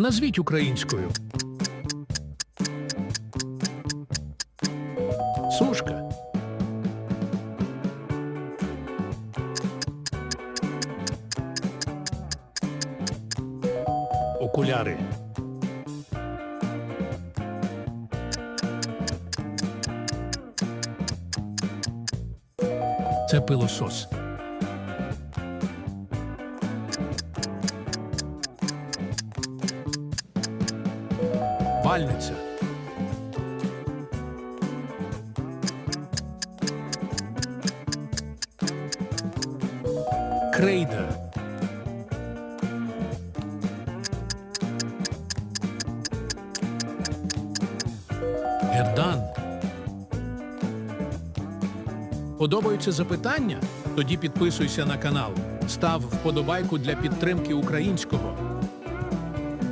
Назвіть українською. Сушка. Окуляри. Це пилосос. Вальниця. Крейда. Гердан. Подобаються запитання? Тоді підписуйся на канал, став вподобайку для підтримки українського.